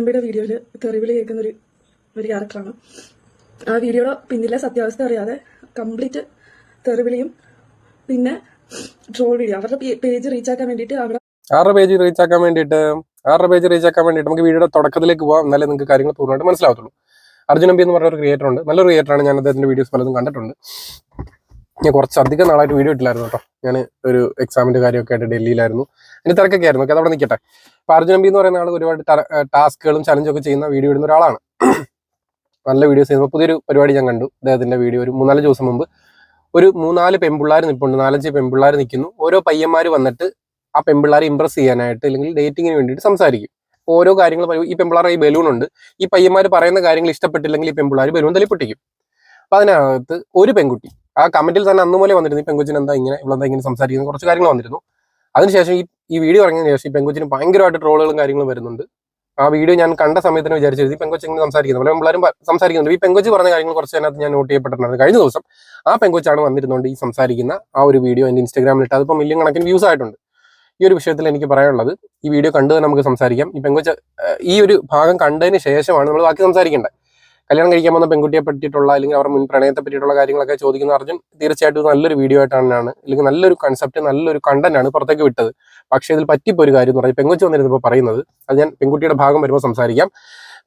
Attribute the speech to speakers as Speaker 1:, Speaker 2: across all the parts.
Speaker 1: എംപിയുടെ വീഡിയോയിൽ തെറിവിളി കേൾക്കുന്ന ഒരു ഒരു ക്യാരക്ടറാണ് ആ വീഡിയോയുടെ പിന്നിലെ സത്യാവസ്ഥ അറിയാതെ കംപ്ലീറ്റ് തെറിവിളിയും പിന്നെ ട്രോൾ വീഡിയോ അവരുടെ പേജ് റീച്ച് ആക്കാൻ വേണ്ടിയിട്ട് അവിടെ
Speaker 2: ആറ് പേജ് റീച്ച് ആക്കാൻ വേണ്ടിയിട്ട്? ആറ് പേജ് റീച്ച് ആക്കാൻ വേണ്ടിയിട്ട്? നമുക്ക് വീഡിയോയുടെ തുടക്കത്തിലേക്ക് പോകാം എന്നാലേ നിങ്ങൾക്ക് കാര്യങ്ങൾ പൂർണമായിട്ട് മനസ്സിലാവത്തുള്ളൂ. അർജുനമ്പി എന്ന് പറഞ്ഞ ഒരു ക്രിയേറ്റർ ഉണ്ട്. നല്ലൊരു ക്രിയേറ്റർ ആണ്. ഞാൻ അദ്ദേഹത്തിന്റെ വീഡിയോസ് പലതും കണ്ടിട്ടുണ്ട്. ഞാൻ കുറച്ച് അധികം നാളായിട്ട് വീഡിയോ ഇട്ടില്ലായിരുന്നു കേട്ടോ. ഞാൻ ഒരു എക്സാമിന്റെ കാര്യമൊക്കെ ആയിട്ട് ഡൽഹിയിലായിരുന്നു. അതിന് തിരക്കൊക്കെ ആയിരുന്നു. ഒക്കെ അവിടെ നിൽക്കട്ടെ. അപ്പോൾ അർജുൻ എംപി എന്ന് പറയുന്ന ആൾ ഒരുപാട് ടാസ്കുകളും ചലഞ്ചും ഒക്കെ ചെയ്യുന്ന വീഡിയോ ഇടുന്ന ഒരാളാണ്. നല്ല വീഡിയോസ് ചെയ്യുമ്പോൾ പുതിയൊരു പരിപാടി ഞാൻ കണ്ടു. അദ്ദേഹത്തിന്റെ വീഡിയോ ഒരു മൂന്നാൽ ദിവസം മുമ്പ്. ഒരു മൂന്നാൽ പെൺപിള്ളാർ നിൽപ്പുണ്ട് നാലഞ്ച് പെൺപിള്ളാർ നിൽക്കുന്നു ഓരോ പയ്യന്മാർ വന്നിട്ട് ആ പെൺപിള്ളാരെ ഇമ്പ്രസ് ചെയ്യാനായിട്ട് അല്ലെങ്കിൽ ഡേറ്റിങ്ങിന് വേണ്ടിയിട്ട് സംസാരിക്കും. ഓരോ കാര്യങ്ങൾ പറയും. ഈ പെൺപിള്ളാർ ഈ ബലൂൺ ഉണ്ട്. ഈ പയ്യന്മാർ പറയുന്ന കാര്യങ്ങൾ ഇഷ്ടപ്പെട്ടില്ലെങ്കിൽ ഈ പെൺപിള്ളാർ ബലൂൺ തല്ലിപ്പൊട്ടിക്കും അപ്പം അതിനകത്ത് ഒരു പെൺകുട്ടി ആ കമന്റിൽ തന്നെ അന്ന് പോലെ വന്നിരുന്നു. ഈ പെങ്കുച്ചിന് എന്താ ഇങ്ങനെ ഇവളെന്താ ഇങ്ങനെ സംസാരിക്കുന്ന കുറച്ച് കാര്യങ്ങൾ വന്നിരുന്നു. അതിനുശേഷം ഈ ഈ വീഡിയോ ഇറങ്ങിയതിന് ശേഷം ഈ പെങ്കുച്ചിന് ഭയങ്കരമായിട്ട് ട്രോളുകളും കാര്യങ്ങളും വരുന്നുണ്ട്. ആ വീഡിയോ ഞാൻ കണ്ട സമയത്തിന് വിചാരിച്ചത് ഈ പെങ്കൊച്ച് ഇങ്ങനെ സംസാരിക്കുന്നു പല. പിള്ളേരും സംസാരിക്കുന്നുണ്ട്. ഈ പെങ്കൊച്ച് പറഞ്ഞ കാര്യങ്ങൾ കുറച്ച് അതിനകത്ത് ഞാൻ നോട്ട് ചെയ്യപ്പെട്ടിട്ടുണ്ട്. കഴിഞ്ഞ ദിവസം ആ പെങ്കൊച്ചാണ് വന്നിരുന്നുകൊണ്ട് ഈ സംസാരിക്കുന്ന ആ ഒരു വീഡിയോ എന്റെ ഇൻസ്റ്റാഗ്രാമിൽ ഇട്ട് അതിപ്പോൾ മില്യൺ കണക്കിന് വ്യൂസ് ആയിട്ടുണ്ട്. ഈ ഒരു വിഷയത്തിൽ എനിക്ക് പറയാനുള്ളത് ഈ വീഡിയോ കണ്ടു നമുക്ക് സംസാരിക്കാം. ഈ പെങ്കൊച്ച് ഈ ഒരു ഭാഗം കണ്ടതിന് ശേഷമാണ് നമ്മൾ ബാക്കി സംസാരിക്കേണ്ടത്. കല്യാണം കഴിക്കാൻ വന്ന പെൺകുട്ടിയെ പറ്റിയിട്ടുള്ള അല്ലെങ്കിൽ അവർ മുൻ പ്രണയത്തെ പറ്റിയിട്ടുള്ള കാര്യങ്ങളൊക്കെ ചോദിക്കുന്ന അർജുൻ തീർച്ചയായിട്ടും നല്ലൊരു വീഡിയോ ആയിട്ടാണ് അല്ലെങ്കിൽ നല്ലൊരു കൺസെപ്റ്റ് നല്ലൊരു കണ്ടന്റ് ആണ് പുറത്തേക്ക് വിട്ടത്. പക്ഷേ ഇതിൽ പറ്റിപ്പോ ഒരു കാര്യം എന്ന് പറഞ്ഞാൽ പെങ്കൊച്ച് വന്നിരുന്നപ്പോൾ പറയുന്നത് അത് ഞാൻ പെൺകുട്ടിയുടെ ഭാഗം വരുമ്പോൾ സംസാരിക്കാം.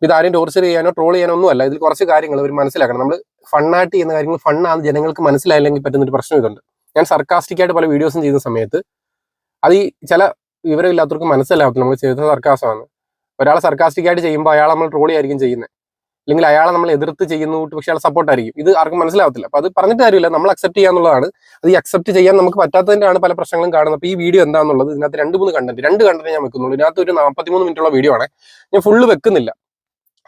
Speaker 2: ഇത് ആരും ടോർച്ചർ ചെയ്യാനോ ട്രോൾ ചെയ്യാനോ ഒന്നുമല്ല. ഇതിൽ കുറച്ച് കാര്യങ്ങൾ അവർ മനസ്സിലാക്കണം. നമ്മൾ ഫണ്ണായിട്ട് ചെയ്യുന്ന കാര്യങ്ങൾ ഫണ്ണാണ് ജനങ്ങൾക്ക് മനസ്സിലായില്ലെങ്കിൽ പറ്റുന്നൊരു പ്രശ്നം ഇതുണ്ട്. ഞാൻ സർക്കാസ്റ്റിക്കായിട്ട് പല വീഡിയോസും ചെയ്യുന്ന സമയത്ത് അത് ഈ ചില വിവരമില്ലാത്തവർക്ക് മനസ്സിലാവത്തില്ല. നമ്മൾ ചെയ്ത സർക്കാസമാണ് ഒരാൾ സർക്കാസ്റ്റിക്കായിട്ട് ചെയ്യുമ്പോൾ അയാൾ നമ്മൾ ട്രോളി ആയിരിക്കും ചെയ്യുന്നത് അല്ലെങ്കിൽ അയാളെ നമ്മൾ എതിർത്ത് ചെയ്യുന്നു പക്ഷേ അയാൾ സപ്പോർട്ടായിരിക്കും ഇത് ആർക്കും മനസ്സിലാവത്തില്ല. അപ്പൊ അത് പറഞ്ഞിട്ട് കാര്യമില്ല. നമ്മൾ അക്സെപ്റ്റ് ചെയ്യാന്നുള്ളതാണ് അത് ഈ അക്സെപ്റ്റ് ചെയ്യാൻ നമുക്ക് പറ്റാത്തതിന്റെയാണ് പല പ്രശ്നങ്ങളും കാണുന്നത്. അപ്പൊ ഈ വീഡിയോ എന്താണെന്നുള്ളത് ഇതിനകത്ത് രണ്ട് മൂന്ന് കണ്ടന്റ് രണ്ട് കണ്ടന്റ് ഞാൻ വെക്കുന്നുള്ളൂ. ഇതിനകത്ത് ഒരു നാൽപ്പത്തിമൂന്ന് മിനിറ്റുള്ള വീഡിയോ ആണ്. ഞാൻ ഫുള്ള് വെക്കുന്നില്ല.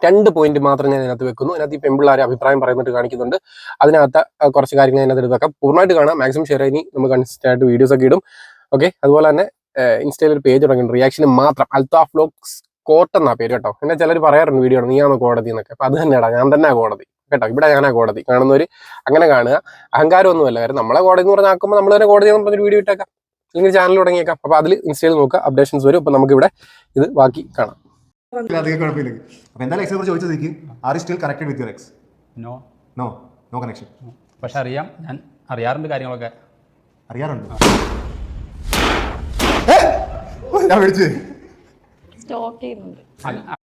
Speaker 2: രണ്ട് പോയിന്റ് മാത്രം ഞാൻ ഇതിനകത്ത് വെക്കുന്നു. അതിനകത്ത് ഈ പെമ്പിള്ളാരെ അഭിപ്രായം പറയുന്നിട്ട് കാണിക്കുന്നുണ്ട്. അതിനകത്ത് കുറച്ച് കാര്യങ്ങൾ അതിനകത്ത് എടുത്ത് പൂർണമായിട്ട് കാണാം. മാക്സിമം ഷെയർ ഇനി നമുക്ക് കൺസിസ്റ്റന്റ് ആയിട്ട് വീഡിയോസ് ഒക്കെ ഇടും. ഓക്കെ അതുപോലെ തന്നെ ഇൻസ്റ്റയിൽ ഒരു പേജ് തുടങ്ങിയിട്ടുണ്ട് റിയാക്ഷന് മാത്രം. അൽത്താഫ് വ്ലോഗ്സ് കോട്ട് എന്നാ പേര് കേട്ടോ. എന്നെ ചിലർ പറയാറുണ്ട് വീഡിയോ നീയാണ് കോടതി എന്നൊക്കെ. അപ്പൊ അത് തന്നെയാടാ. ഞാൻ തന്നെ കോടതി. കേട്ടോ? ഇവിടെ ഞാനാ കോടതി. കാണുന്നവര് അങ്ങനെ കാണുക. അഹങ്കാരമൊന്നുമല്ല കാര്യം നമ്മളെ കോടതി എന്ന് പറഞ്ഞാൽ ആക്കുമ്പോൾ നമ്മൾ തന്നെ കോടതി എന്ന് പറഞ്ഞൊരു വീഡിയോ ഇട്ടേക്കാം. അല്ലെങ്കിൽ ചാനൽ തുടങ്ങിയേക്കാം. അപ്പൊ അതിൽ ഇൻസ്റ്റയിൽ നോക്കുക. അപ്ഡേഷൻസ് വരും. അപ്പൊ നമുക്ക് ഇവിടെ ഇത് ബാക്കി കാണാം.
Speaker 3: ഇല്ല, അധികം കുഴപ്പമില്ല. അപ്പൊ എന്തായാലും എക്സിനെ കുറിച്ച് ചോദിച്ചതിക്ക് are still connected with your ex
Speaker 4: no
Speaker 3: no no connection
Speaker 4: പക്ഷെ അറിയാം. ഞാൻ അറിയാറുണ്ട് കാര്യങ്ങളൊക്കെ.
Speaker 3: അറിയാറുണ്ട്. ഞാൻ വിളിച്ചു.
Speaker 5: സ്റ്റോക്ക് ചെയ്യുന്നുണ്ട്.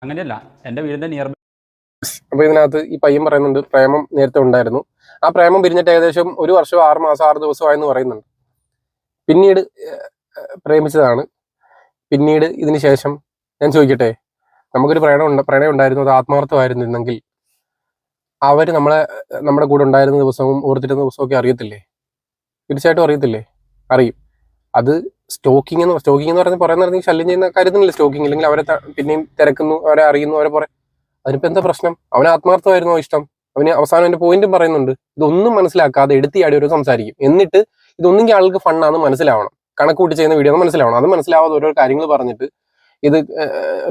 Speaker 4: അങ്ങനെയല്ല. എന്റെ വീടിന്റെ നിയർ
Speaker 2: അപ്പൊ ഇതിനകത്ത് ഈ പയ്യൻ പറയുന്നുണ്ട് പ്രേമം നേരത്തെ ഉണ്ടായിരുന്നു. ആ പ്രേമം പിരിഞ്ഞിട്ട് ഏകദേശം ഒരു വർഷം ആറ് മാസം ആറ് ദിവസമായെന്ന് പറയുന്നുണ്ട്. പിന്നീട് പ്രേമിച്ചതാണ്. പിന്നീട് ഇതിന് ശേഷം ഞാൻ ചോദിക്കട്ടെ നമുക്കൊരു പ്രണയം ഉണ്ട് പ്രണയം ഉണ്ടായിരുന്നു അത് ആത്മാർത്ഥമായിരുന്നെങ്കിൽ അവർ നമ്മളെ നമ്മുടെ കൂടെ ഉണ്ടായിരുന്ന ദിവസവും ഓർത്തിരുന്ന ദിവസവും ഒക്കെ അറിയത്തില്ലേ? തീർച്ചയായിട്ടും അറിയത്തില്ലേ? അറിയും. അത് സ്റ്റോക്കിംഗ് എന്ന് സ്റ്റോക്കിംഗ് എന്ന് പറഞ്ഞാൽ പറയുന്ന ശല്യം ചെയ്യുന്ന കാര്യത്തിനല്ല സ്റ്റോക്കിംഗ്. അല്ലെങ്കിൽ അവരെ പിന്നെയും തിരക്കുന്നു അവരെ അറിയുന്നു അവരെ പുറ അതിനിപ്പോ എന്താ പ്രശ്നം? അവന് ആത്മാർത്ഥമായിരുന്നോ ഇഷ്ടം? അവന് അവസാനം എന്റെ പോയിന്റും പറയുന്നുണ്ട്. ഇതൊന്നും മനസ്സിലാക്കാതെ എടുത്തിയാടി ഓരോ സംസാരിക്കും. എന്നിട്ട് ഇതൊന്നെങ്കിൽ ആൾക്ക് ഫണ്ണാന്ന് മനസ്സിലാവണം. കണക്ക് കൂട്ടി ചെയ്യുന്ന വീഡിയോ മനസ്സിലാവണം. അത് മനസ്സിലാവാതെ ഓരോ കാര്യങ്ങൾ പറഞ്ഞിട്ട് ഇത്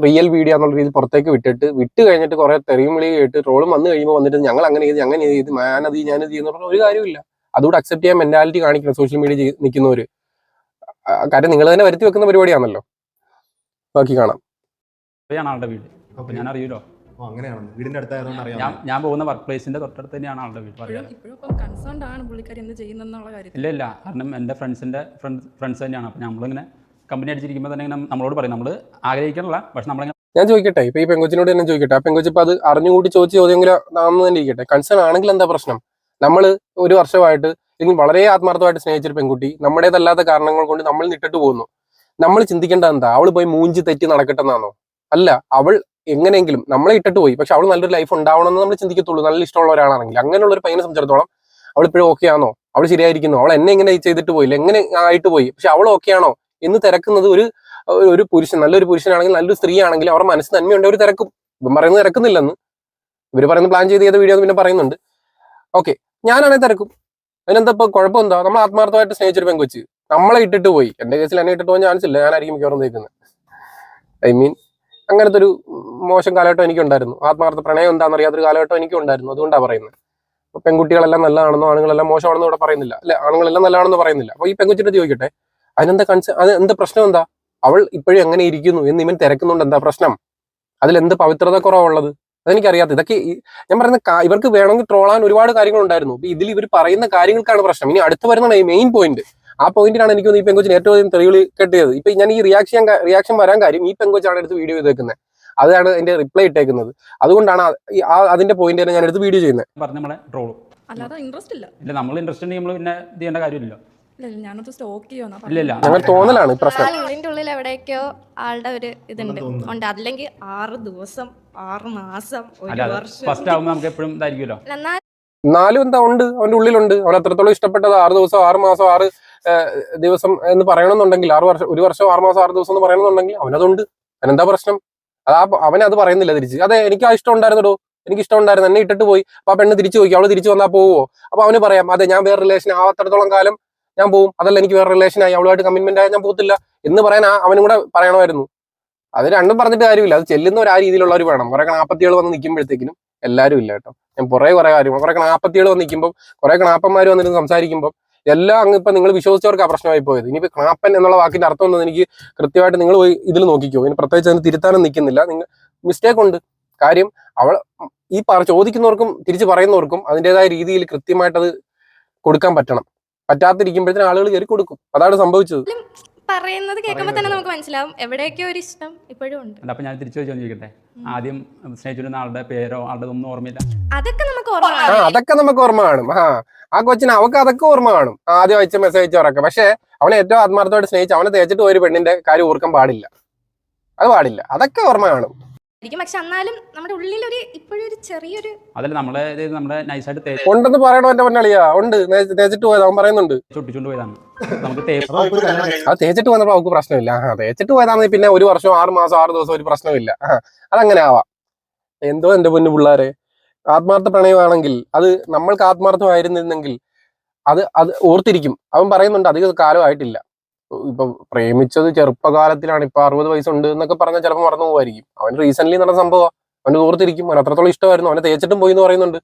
Speaker 2: റിയൽ വീഡിയോ എന്നുള്ള രീതിയിൽ പുറത്തേക്ക് വിട്ടിട്ട് വിട്ട് കഴിഞ്ഞിട്ട് കുറെ തെറിയും വിളി കേട്ട് ട്രോളും വന്നു കഴിയുമ്പോൾ വന്നിട്ട് ഞങ്ങൾ അങ്ങനെ ചെയ്ത് അങ്ങനെ ചെയ്ത് ഞാനത് ഞാനത് ചെയ്യുന്ന ഒരു കാര്യമില്ല അതുകൂടെ അക്സെപ്റ്റ് ചെയ്യാൻ മെന്റാലിറ്റി കാണിക്കണം. സോഷ്യൽ മീഡിയ നിൽക്കുന്നവര്. ആ, കാര്യം നിങ്ങൾ തന്നെ വരുത്തി വെക്കുന്ന പരിപാടിയാണല്ലോ. ബാക്കി കാണാം.
Speaker 4: ഇവിടെയാണ് ആളുടെ വീട്. അപ്പോൾ ഞാൻ അറിയൂലോ
Speaker 3: ഓ അങ്ങനെയാണ് വീടിന്റെ അടുത്തായതുകൊണ്ട്
Speaker 4: ഞാൻ
Speaker 3: അറിയാം
Speaker 4: ഞാൻ പോകുന്ന വർക്ക് പ്ലേസിന്റെ തൊട്ടടുത്ത് തന്നെയാണ് ആളുടെ വീട് പറയാം
Speaker 1: ഇപ്പോഴും ഇപ്പം കൺസേൺഡ് ആണ് പുള്ളിക്കാരി എന്ത് ചെയ്യുന്നെന്നുള്ള കാര്യത്തിൽ.
Speaker 4: ഇല്ല ഇല്ല. കാരണം എന്റെ ഫ്രണ്ട്സിന്റെ ഫ്രണ്ട്സ് തന്നെയാണ്. അപ്പോൾ നമ്മളിങ്ങനെ കമ്പനി അടിച്ചിരിക്കുമ്പോൾ തന്നെ ഇങ്ങനെ നമ്മളോട് പറയും. നമ്മൾ ആഗ്രഹിക്കണല്ല പക്ഷെ നമ്മളിങ്ങനെ
Speaker 2: ഞാൻ ചോദിക്കട്ടെ ഇപ്പൊ ഈ പെങ്കൊച്ചിനോട് തന്നെ ചോദിക്കട്ടെ. ആ പെങ്കൊച്ചി ഇപ്പൊ അത് അറിഞ്ഞുകൂടി ചോദിച്ച ചോദ്യമെങ്കിലും ആണെന്ന് തന്നെ ഇരിക്കട്ടെ. കൺസേൺ ആണെങ്കിൽ എന്താ പ്രശ്നം? നമ്മൾ ഒരു വർഷമായിട്ട് അല്ലെങ്കിൽ വളരെ ആത്മാർത്ഥമായിട്ട് സ്നേഹിച്ചൊരു പെൺകുട്ടി നമ്മുടേതല്ലാത്ത കാരണങ്ങൾ കൊണ്ട് നമ്മൾ നിട്ടിട്ട് പോകുന്നു. നമ്മൾ ചിന്തിക്കേണ്ടത് എന്താ? അവൾ പോയി മൂഞ്ചി തെറ്റി നടക്കട്ടെന്നാണോ? അല്ല അവൾ എങ്ങനെയെങ്കിലും നമ്മളെ ഇട്ടിട്ട് പോയി. പക്ഷെ അവൾ നല്ലൊരു ലൈഫ് ഉണ്ടാവണമെന്ന് നമ്മൾ ചിന്തിക്കത്തുള്ളൂ. നല്ല ഇഷ്ടമുള്ള ഒരാളാണെങ്കിൽ. അങ്ങനെയുള്ള ഒരു പയ്യനെ സംബന്ധിച്ചിടത്തോളം അവൾ ഇപ്പോഴും ഓക്കെ ആണോ? അവൾ ശരിയായിരിക്കുന്നു? അവൾ എന്നെ ഇങ്ങനെ ചെയ്തിട്ട് പോയില്ല എങ്ങനെ ആയിട്ട് പോയി? പക്ഷെ അവൾ ഓക്കെ ആണോ? എന്ന് തിരക്കുന്നത് ഒരു ഒരു പുരുഷൻ നല്ലൊരു പുരുഷനാണെങ്കിൽ നല്ലൊരു സ്ത്രീ ആണെങ്കിൽ അവരുടെ മനസ്സ് നന്മയുണ്ട്. അവർ തിരക്കും. ഇവൻ പറയുന്നത് തിരക്കുന്നില്ലെന്ന്. ഇവർ പറയുന്നത് പ്ലാൻ ചെയ്ത് ചെയ്ത വീഡിയോ പിന്നെ പറയുന്നുണ്ട്. ഓക്കെ ഞാനാണെങ്കിൽ തിരക്കും. അതിനെന്താ ഇപ്പൊ കുഴപ്പമെന്താ? നമ്മൾ ആത്മാർത്ഥമായിട്ട് സ്നേഹിച്ചൊരു പെങ്കൊച്ച്. നമ്മളെ ഇട്ടിട്ട് പോയി. എന്റെ കേസിൽ എന്നെ ഇട്ടിട്ട് പോകാൻ ചാൻസ് ഇല്ല. ഞാനായിരിക്കും മിക്കവാറും നിൽക്കുന്നത് ഐ മീൻ അങ്ങനത്തെ ഒരു മോശം കാലഘട്ടം എനിക്കുണ്ടായിരുന്നു. ആത്മാർത്ഥ പ്രണയം എന്താണെന്ന് അറിയാത്തൊരു കാലഘട്ടം എനിക്ക് ഉണ്ടായിരുന്നു അതുകൊണ്ടാണ് പറയുന്നത് അപ്പൊ പെൺകുട്ടികളെല്ലാം നല്ലതാണെന്നോ ആണുങ്ങളെല്ലാം മോശമാണെന്നോ ഇവിടെ പറയുന്നില്ല. അല്ലെ? ആണുങ്ങളെല്ലാം നല്ലതാണെന്ന് പറയുന്നില്ല. അപ്പൊ ഈ പെൺകുച്ചിട്ട് ചോദിക്കട്ടെ. അതിനെന്താ കൺസ് അത് എന്താ പ്രശ്നം എന്താ? അവൾ ഇപ്പോഴും എങ്ങനെ ഇരിക്കുന്നു? എന്ന് ഇവൻ തിരക്കുന്നുണ്ട്. എന്താ പ്രശ്നം? അതിലെന്ത് പവിത്രത കുറവുള്ളത് അതെനിക്കറിയാത്ത. ഇതൊക്കെ ഞാൻ പറയുന്ന ഇവർക്ക് വേണമെങ്കിൽ ട്രോളാൻ ഒരുപാട് കാര്യങ്ങൾ ഉണ്ടായിരുന്നു അപ്പൊ ഇതിൽ ഇവർ പറയുന്ന കാര്യങ്ങൾക്കാണ് പ്രശ്നം. ഇനി അടുത്ത് വരുന്ന മെയിൻ പോയിന്റ് ആ പോയിന്റിലാണ് എനിക്ക് തോന്നുന്നു ഈ പെങ്കോച്ചിന് ഏറ്റവും അധികം തെളിവ് കെട്ടിയത്. ഇപ്പൊ ഞാൻ ഈ റിയാക്ഷൻ റിയാക്ഷൻ വരാൻ കാര്യം ഈ പെങ്കോച്ചാണ് എടുത്ത് വീഡിയോ ചെയ്തേക്കുന്നത് അതാണ് എന്റെ റിപ്ലൈ ഇട്ടേക്കുന്നത്. അതുകൊണ്ടാണ് ആ- ഈ ആ- അതിന്റെ പോയിന്റ് തന്നെ ഞാൻ എടുത്ത് വീഡിയോ ചെയ്യുന്നത്
Speaker 4: പറഞ്ഞു നമ്മളെ ട്രോളും
Speaker 1: അല്ലാതെ ഇൻട്രസ്റ്റ് ഇല്ല.
Speaker 4: ഇല്ല നമ്മൾ ഇൻട്രസ്റ്റ് ഉണ്ടെങ്കിൽ നമ്മൾ പിന്നെ ചെയ്യേണ്ട കാര്യമില്ല
Speaker 1: ഞാനത് സ്റ്റോക്ക് ചെയ്യുമെന്നാ
Speaker 4: ഇല്ല ഇല്ല.
Speaker 2: ഞങ്ങൾ തോന്നലാണ് ഈ പ്രശ്നം.
Speaker 5: ഉള്ളിൽ എവിടേക്കോ ആളുടെ ഒരു ഇതുണ്ട്. ഉണ്ട്. അല്ലെങ്കിൽ ആറ് ദിവസം ആറ് മാസം ഒരു വർഷം.
Speaker 4: ഫസ്റ്റ് നമുക്ക് എപ്പോഴും ഇതായിരിക്കുമല്ലോ.
Speaker 5: അല്ല, എന്നാൽ
Speaker 2: എന്നാലും എന്താ ഉണ്ട്? അവന്റെ ഉള്ളിലുണ്ട്. അവൻ അത്രത്തോളം ഇഷ്ടപ്പെട്ടത് ആറ് ദിവസം ആറ് മാസം ആറ് ദിവസം എന്ന് പറയണമെന്നുണ്ടെങ്കിൽ ആറ് വർഷം ഒരു വർഷം ആറ് മാസം ആറ് ദിവസം എന്ന് പറയണമെന്നുണ്ടെങ്കിൽ അവനതുണ്ട്. അവനെന്താ പ്രശ്നം? അത് ആ അവൻ അത് പറയുന്നില്ല തിരിച്ച്. അതെ എനിക്ക് ആ ഇഷ്ടം ഉണ്ടായിരുന്നടോ? എനിക്ക് ഇഷ്ടം ഉണ്ടായിരുന്നു. എന്നെ ഇട്ടിട്ട് പോയി. അപ്പൊ ആ പെണ്ണ് തിരിച്ചു പോയി അവൾ തിരിച്ചു വന്നാൽ പോവോ? അപ്പൊ അവന് പറയാം അതെ ഞാൻ വേറെ റിലേഷൻ ആവാത്തടത്തോളം കാലം ഞാൻ പോവും. അതല്ല എനിക്ക് വേറെ റിലേഷൻ ആയി. അവളുമായിട്ട് കമ്മിറ്റ്മെന്റ് ആയാൽ ഞാൻ പോകത്തില്ല എന്ന് പറയാൻ ആ- അവനും കൂടെ പറയണമായിരുന്നു. അത് രണ്ടും പറഞ്ഞിട്ട് കാര്യമില്ല. അത് ചെല്ലുന്ന ഒരു ആ രീതിയിലുള്ളവർ വേണം. കുറെ കണാപ്പത്തികൾ വന്ന് നിൽക്കുമ്പോഴത്തേക്കിനും എല്ലാവരും ഇല്ല കേട്ടോ. ഞാൻ പുറേ കുറെ കാര്യങ്ങൾ കുറെ കണാപ്പത്തികൾ വന്ന് നിൽക്കുമ്പോൾ കുറെ കണാപ്പന്മാർ വന്നിരുന്ന് സംസാരിക്കുമ്പോൾ എല്ലാം അങ്ങ് ഇപ്പൊ നിങ്ങൾ വിശ്വസിച്ചവർക്ക് ആ പ്രശ്നമായി പോയത് ഇനി കണാപ്പൻ എന്നുള്ള വാക്കിന്റെ അർത്ഥം ഒന്നും എനിക്ക് കൃത്യമായിട്ട് നിങ്ങൾ പോയി ഇതിൽ നോക്കിക്കോ. ഇനി പ്രത്യേകിച്ച് അതിന് തിരുത്താനും നിൽക്കുന്നില്ല. നിങ്ങൾ മിസ്റ്റേക്ക് ഉണ്ട്. കാര്യം അവൾ ഈ പറ ചോദിക്കുന്നവർക്കും തിരിച്ചു പറയുന്നവർക്കും അതിന്റെതായ രീതിയിൽ കൃത്യമായിട്ട് അത് കൊടുക്കാൻ പറ്റണം. പറ്റാത്തിരിക്കുമ്പോഴത്തേന് ആളുകൾ കയറി കൊടുക്കും. അതാണ് സംഭവിച്ചത്.
Speaker 5: പറയുന്നത് കേൾക്കുമ്പോൾ തന്നെ നമുക്ക് മനസ്സിലാവും. എവിടെയൊക്കെ ഒരു ഇഷ്ടം ഇപ്പോഴും ഉണ്ട്.
Speaker 4: അല്ല അപ്പം ഞാൻ തിരിച്ചു ചോദിച്ചു ചോദിക്കട്ടെ? ആദ്യം സ്നേഹിച്ചിരുന്ന ആളുടെ പേരോ ആളുടെ ഒന്നും ഓർമ്മയില്ല?
Speaker 5: അതൊക്കെ നമുക്ക് ഓർമ്മ
Speaker 2: ആ
Speaker 5: കാണും.
Speaker 2: അതൊക്കെ നമുക്ക് ഓർമ്മ കാണും. ആ ആ കൊച്ചിന് അവക്ക് അതൊക്കെ ഓർമ്മ കാണും. ആദ്യം അയച്ച മെസ്സേജ് അയച്ചവരൊക്കെ പക്ഷെ അവനെ ഏറ്റവും ആത്മാർത്ഥമായിട്ട് സ്നേഹിച്ച് അവനെ തേച്ചിട്ട് ഒരു പെണ്ണിന്റെ കാര്യം ഓർക്കാൻ പാടില്ല. അത് പാടില്ല. അതൊക്കെ ഓർമ്മ കാണും.
Speaker 5: ആയിരിക്കും പക്ഷെ എന്നാലും നമ്മുടെ ഉള്ളിലൊരു ഇപ്പോഴും ഒരു ചെറിയൊരു
Speaker 4: അതല്ല നമ്മളെ ഇത് നമ്മുടെ നൈസായിട്ട് തേച്ച്
Speaker 2: ഉണ്ടെന്ന് പറയണോ എന്റെ പൊന്നാളിയാ. ഉണ്ട്. നേ- തേച്ചിട്ട് പോയത്. അവൻ പറയുന്നുണ്ട്.
Speaker 4: പോയതാണ്. നമുക്ക് തേപ്പ്
Speaker 2: അത് തേച്ചിട്ട് വന്നപ്പോൾ അവർക്ക് പ്രശ്നമില്ല. ആ തേച്ചിട്ട് പോയതാണെങ്കിൽ പിന്നെ ഒരു വർഷം ആറ് മാസം ആറ് ദിവസം ഒരു പ്രശ്നമില്ല. ആ അതങ്ങനെ ആവാം. എന്തോ എന്റെ പൊന്നു പിള്ളേരെ. ആത്മാർത്ഥ പ്രണയമാണെങ്കിൽ അത് നമ്മൾക്ക് ആത്മാർത്ഥമായിരുന്നെങ്കിൽ അത് അത് ഓർത്തിരിക്കും. അവൻ പറയുന്നുണ്ട് അധികം കാലമായിട്ടില്ല ഇപ്പൊ പ്രേമിച്ചത് ചെറുപ്പകാലത്തിലാണ്. ഇപ്പൊ അറുപത് വയസ്സുണ്ട് എന്നൊക്കെ പറഞ്ഞാൽ ചിലപ്പോൾ മറന്നു പോകുമായിരിക്കും അവൻ റീസെന്റ് നടന്ന സംഭവം അവന് ഓർത്തിരിക്കും. അവൻ അത്രത്തോളം ഇഷ്ടമായിരുന്നു. അവനെ തേച്ചിട്ടും പോയി എന്ന് പറയുന്നുണ്ട്.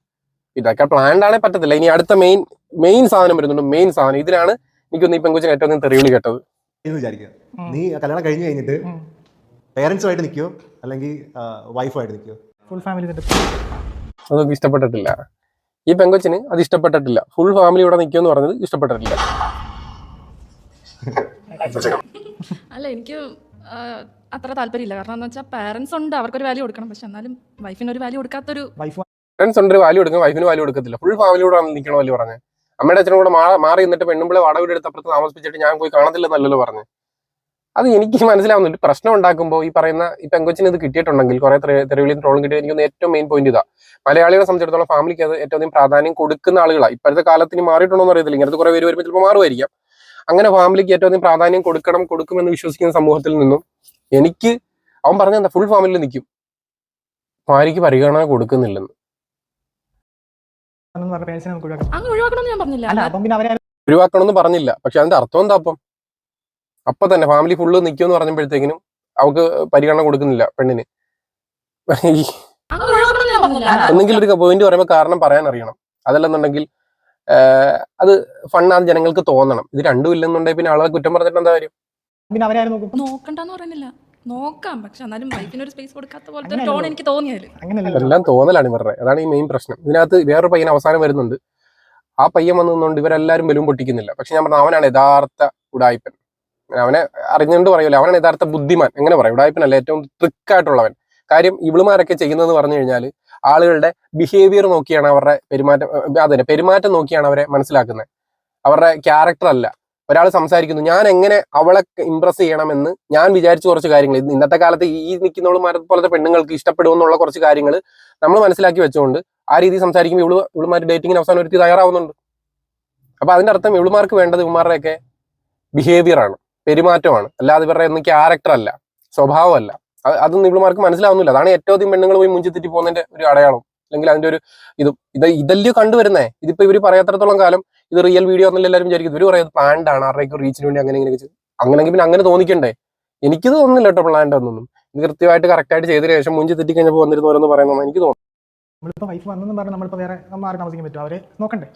Speaker 2: ഇതൊക്കെ പ്ലാൻഡ് ആണേ പറ്റത്തില്ല. ഇനി അടുത്ത മെയിൻ മെയിൻ സാധനം വരുന്നുണ്ട്. മെയിൻ സാധനം. ഇതിനാണ് എനിക്കൊന്ന് ഈ പെൺകുച്ചിന് ഏറ്റവും തെറിവിളി കേട്ടത്.
Speaker 3: എന്ന് വിചാരിക്കുക. നീ കല്യാണം കഴിഞ്ഞ് കഴിഞ്ഞിട്ട് പേരൻസുമായിട്ട് നിൽക്കോ? അല്ലെങ്കിൽ വൈഫുമായിട്ട്
Speaker 6: ഫുൾ ഫാമിലി
Speaker 2: അതൊക്കെ ഇഷ്ടപ്പെട്ടിട്ടില്ല. ഈ പെങ്കൊച്ചിന് അത് ഇഷ്ടപ്പെട്ടിട്ടില്ല. ഫുൾ ഫാമിലി ഇവിടെ നിൽക്കുമെന്ന് പറഞ്ഞത് ഇഷ്ടപ്പെട്ടിട്ടില്ല.
Speaker 1: അല്ല എനിക്ക് അത്ര താല്പര്യമില്ല. കാരണം എന്ന് വെച്ചാൽ പാരന്റ്സ് ഉണ്ട് അവർക്കൊരു വാല്യൂ കൊടുക്കണം. പക്ഷെ എന്നാലും വൈഫിന് ഒരു വാല്യൂ കൊടുക്കാത്തൊരു
Speaker 6: വൈഫ്
Speaker 2: ഫ്രണ്ട്സ് ഉണ്ട് വാല്യൂ കൊടുക്കുന്ന വൈഫിന് വാല്യൂ കൊടുക്കത്തില്ല. ഫുൾ ഫാമിലിയോടെ നിൽക്കണമല്ലോ പറഞ്ഞത് അമ്മയുടെ അച്ഛനും കൂടെ മാറി നിന്നിട്ട് പെണ്ണുമ്പിളെ വാടക എടുത്ത് അപ്പുറത്ത് താമസിപ്പിച്ചിട്ട് ഞാൻ പോയി കാണത്തില്ലെന്നല്ലല്ലോ പറഞ്ഞു. അത് എനിക്ക് മനസ്സിലാവുന്നുണ്ട്. പ്രശ്നം ഉണ്ടാക്കുമ്പോൾ ഈ പറയുന്ന ഈ പെങ്കൊച്ചിന് ഇത് കിട്ടിയിട്ടുണ്ടെങ്കിൽ കുറെ തെരുവിളിയും ട്രോളും കിട്ടിയ എനിക്ക് ഏറ്റവും മെയിൻ പോയിന്റ് ഇതാ. മലയാളികളെ സംബന്ധിച്ചിടത്തോളം ഫാമിലിക്ക് അത് ഏറ്റവും അധികം പ്രാധാന്യം കൊടുക്കുന്ന ആളുകളാണ് ഇപ്പോഴത്തെ കാലത്തിന് മാറിയിട്ടുണ്ടോ എന്ന് അറിയത്തില്ല. ഇങ്ങനത്തെ കുറെ പേര് വരുമ്പോൾ ചിലപ്പോൾ മാറുമായിരിക്കാം. അങ്ങനെ ഫാമിലിക്ക് ഏറ്റവും അധികം പ്രാധാന്യം കൊടുക്കണം കൊടുക്കുമെന്ന് വിശ്വസിക്കുന്ന സമൂഹത്തിൽ നിന്നും എനിക്ക് അവൻ പറഞ്ഞ എന്താ ഫുൾ ഫാമിലി നിൽക്കും ഭാര്യയ്ക്ക് പരിഗണന കൊടുക്കുന്നില്ലെന്ന്.
Speaker 1: ഒഴിവാക്കണമെന്ന് ഞാൻ പറഞ്ഞില്ല.
Speaker 6: അല്ല അപ്പം പിന്നെ അവരെ
Speaker 2: ഒഴിവാക്കണമെന്ന് പറഞ്ഞില്ല. പക്ഷെ അതിന്റെ അർത്ഥം എന്താ അപ്പം? അപ്പൊ തന്നെ ഫാമിലി ഫുള്ള് നിൽക്കുമെന്ന് പറഞ്ഞപ്പോഴത്തേക്കിനും അവക്ക് പരിഗണന കൊടുക്കുന്നില്ല പെണ്ണിന്. എന്തെങ്കിലും ഒരു പോയിന്റ് പറയുമ്പോൾ കാരണം പറയാൻ അറിയണം അതല്ലെന്നുണ്ടെങ്കിൽ അത് ഫണ്ണാന്ന് ജനങ്ങൾക്ക് തോന്നണം. ഇത് രണ്ടും ഇല്ലെന്നുണ്ടെങ്കിൽ പിന്നെ ആളുകളെ കുറ്റം പറഞ്ഞിട്ട് എന്താ കാര്യം?
Speaker 6: പിന്നെ അവരാരും നോക്കും?
Speaker 1: നോക്കണ്ടെന്ന് പറയുന്നില്ല. നോക്കാം പക്ഷെ എന്നാലും ഒരു സ്പേസ് കൊടുക്കാത്ത പോലത്തെ ഒരു ടോൺ എനിക്ക്
Speaker 6: തോന്നിയത്
Speaker 2: എല്ലാം തോന്നലാണ് ഇവരുടെ. അതാണ് ഈ മെയിൻ പ്രശ്നം. ഇതിനകത്ത് വേറൊരു പയ്യൻ അവസാനം വരുന്നുണ്ട്. ആ പയ്യൻ വന്നു നിന്നുകൊണ്ട് ഇവരെല്ലാരും ബലൂൺ പൊട്ടിക്കുന്നില്ല. പക്ഷെ ഞാൻ പറഞ്ഞു അവനാണ് യഥാർത്ഥ ഉടായ്പൻ അവനെ അറിഞ്ഞുകൊണ്ട് പറയൂല അവനാണ് യഥാർത്ഥ ബുദ്ധിമാൻ. എങ്ങനെ പറയും? ഉടായ്പനല്ല ഏറ്റവും ട്രിക്കായിട്ടുള്ളവൻ കാര്യം ഇവളുമാരൊക്കെ ചെയ്യുന്നതെന്ന് പറഞ്ഞു കഴിഞ്ഞാൽ ആളുകളുടെ ബിഹേവിയർ നോക്കിയാണ് അവരുടെ പെരുമാറ്റം അതെ അതന്നെ പെരുമാറ്റം നോക്കിയാണ് അവരെ മനസ്സിലാക്കുന്നത്. അവരുടെ ക്യാരക്ടർ അല്ല. ഒരാൾ സംസാരിക്കുന്നു ഞാൻ എങ്ങനെ അവളെ ഇംപ്രസ് ചെയ്യണമെന്ന് ഞാൻ വിചാരിച്ച കുറച്ച് കാര്യങ്ങൾ ഇന്നത്തെ കാലത്ത് ഈ നിൽക്കുന്നവളുമാരെ പോലത്തെ പെണ്ണുങ്ങൾക്ക് ഇഷ്ടപ്പെടുമെന്നുള്ള കുറച്ച് കാര്യങ്ങൾ നമ്മൾ മനസ്സിലാക്കി വെച്ചുകൊണ്ട് ആ രീതി സംസാരിക്കുമ്പോൾ ഇവൾ ഇവളുമാർ ഡേറ്റിംഗിന് അവസാനം ഒരുത്തി തയ്യാറാവുന്നുണ്ട്. അപ്പൊ അതിന്റെ അർത്ഥം ഇവളുമാർക്ക് വേണ്ടത് ഇവന്മാരുടെയൊക്കെ ബിഹേവിയർ ആണ് പെരുമാറ്റമാണ്. അല്ലാതെ ഇവരുടെ ഒന്നും ക്യാരക്ടർ അല്ല സ്വഭാവമല്ല. അതൊന്നും ഇവളുമാർക്ക് മനസ്സിലാവുന്നില്ല. അതാണ് ഏറ്റവും അധികം പെണ്ണുങ്ങൾ പോയി മുഞ്ചിത്തിറ്റി തെറ്റി പോകുന്നതിന്റെ ഒരു അടയാളം. അല്ലെങ്കിൽ അതിന്റെ ഒരു ഇത് ഇത് ഇതല്ലയോ കണ്ടുവരുന്നേ? ഇതിപ്പോ ഇവർ പറയാത്തടത്തോളം കാലം ഇത് റിയൽ വീഡിയോ എന്നല്ല എല്ലാവരും വിചാരിക്കും ഇവർ പറയുന്നത് പ്ലാൻഡ് ആണ്. ആരുടെയൊക്കെ റീച്ചിന് വേണ്ടി അങ്ങനെ ഇങ്ങനെ അങ്ങനെങ്കിൽ പിന്നെ അങ്ങനെ തോന്നിക്കണ്ടേ? എനിക്ക് തോന്നുന്നില്ല കേട്ടോ പ്ലാൻഡ് ഒന്നും ഇത് കൃത്യമായിട്ട് കറക്റ്റ് ആയിട്ട് ചെയ്തതിനു ശേഷം മുഞ്ചി തെറ്റി കഴിഞ്ഞപ്പോൾ വന്നിരുന്നവരെന്ന് പറയുന്നത് എനിക്ക് തോന്നുന്നു.
Speaker 6: നമ്മളിപ്പോൾ വൈഫ് വന്നെന്ന് പറഞ്ഞാൽ നമ്മളിപ്പോൾ വേറെ മാറി താമസിക്കാൻ പറ്റും അവരെ നോക്കണ്ടേ?